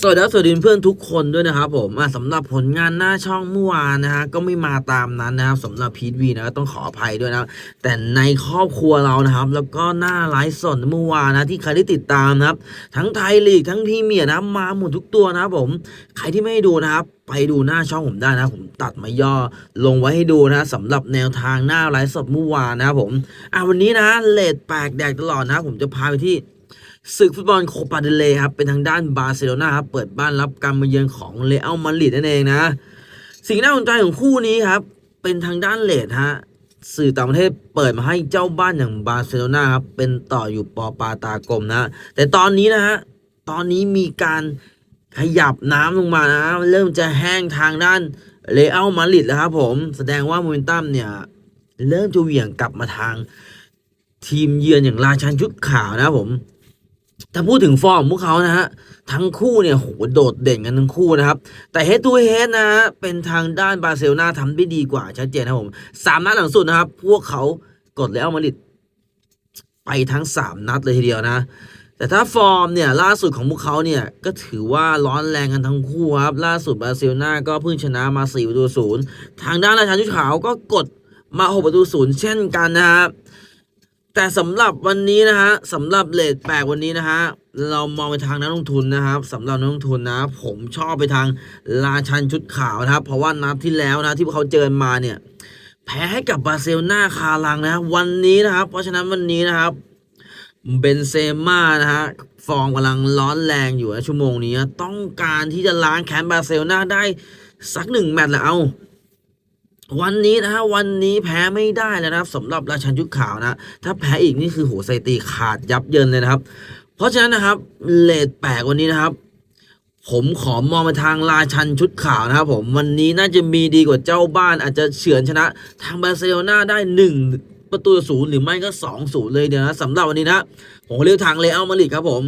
สวัสดีครับสวัสดีเพื่อนทุกคนด้วยนะครับผมสำหรับผลงานหน้าช่องเมื่อวานนะฮะก็ไม่มาตามนั้นนะครับสำหรับพีทวีนะต้องขออภัยด้วยนะแต่ในครอบครัวเรานะครับ แล้วก็หน้าไลฟ์สดเมื่อวานนะที่ใครได้ติดตามนะครับ ทั้งไทยลีกทั้งพรีเมียร์นะมาหมดทุกตัวนะครับผม ใครที่ไม่ดูนะครับไปดูหน้าช่องผมได้นะผมตัดมาย่อลงไว้ให้ดูนะสำหรับแนวทางหน้าไลฟ์สดเมื่อวานนะครับผมอะวันนี้นะเลดแปลกแดกตลอดนะ ผมจะพาไปที่ ศึกฟุตบอลโคปาเดเลครับเป็นทางด้านบาร์เซโลนาครับเปิดบ้านรับการมาเยือนของเรอัลมาดริดนั่นเองนะ สิ่งน่าสนใจของคู่นี้ครับ เป็นทางด้านเลดฮะสื่อต่างประเทศเปิดมาให้เจ้าบ้านอย่างบาร์เซโลนาครับเป็นต่ออยู่ปอปาตากลมนะ แต่ตอนนี้นะฮะตอนนี้มีการขยับน้ำลงมานะเริ่มจะแห้งทางด้านเรอัลมาดริดแล้วครับผมแสดงว่าโมเมนตัมเนี่ยเริ่มจะเหวี่ยงกลับมาทางทีมเยือนอย่างราชันชุดขาวนะผม ถ้าพูดถึงฟอร์มพวกเขานะฮะทั้งคู่เนี่ยโหโดดเด่นกันทั้งคู่นะครับ แต่เฮด o ูเฮดนะฮะเป็นทางด้านบาร์เซโลนาทำได้ดีกว่าชัดเจนนะครับผมสามนัดหลังสุดนะครับ พวกเขากดแล้วมาดริดไปทั้งสามนัดเลยทีเดียวนะ แต่ถ้าฟอร์มเนี่ยล่าสุดของพวกเขาเนี่ยก็ถือว่าร้อนแรงกันทั้งคู่ครับ ล่าสุดบาร์เซโลนาก็เพิ่งชนะมา4ประตูศูนย์ทางด้านราชันชุดขาวก็กดมา6ประตูศูนย์เช่นกันนะครับ แต่สำหรับวันนี้นะฮะสำหรับเลทแปลกวันนี้นะฮะเรามองไปทางนักลงทุนนะครับสำหรับนักลงทุนนะ ผมชอบไปทางราชันชุดขาวนะครับ เพราะว่านัดที่แล้วนะที่พวกเขาเจอมาเนี่ย แพ้ให้กับบาร์เซโลนาคาลังนะวันนี้นะครับ เพราะฉะนั้นวันนี้นะครับเบนเซม่านะฮะฟอร์มกำลังร้อนแรงอยู่นะชั่วโมงนี้ ต้องการที่จะล้างแค้นบาร์เซโลนาได้สักหนึ่งแมตช์แล้วเอา วันนี้นะฮะวันนี้แพ้ไม่ได้แล้วนะครับสำหรับราชันชุดขาวนะถ้าแพ้อีกนี่คือโหไซตีขาดยับเยินเลยนะครับ เพราะฉะนั้นนะครับเลดแปลกวันนี้นะครับผมขอมองไปทางราชันชุดขาวนะครับผมวันนี้น่าจะมีดีกว่าเจ้าบ้านอาจจะเฉือนชนะ ทางบาร์เซโลนาได้หนึ่งประตูศูนย์หรือไม่ก็สองศูนย์เลยเดียวนะสำหรับวันนี้นะ ผมเลือกทางเลอัลมาดริดครับผม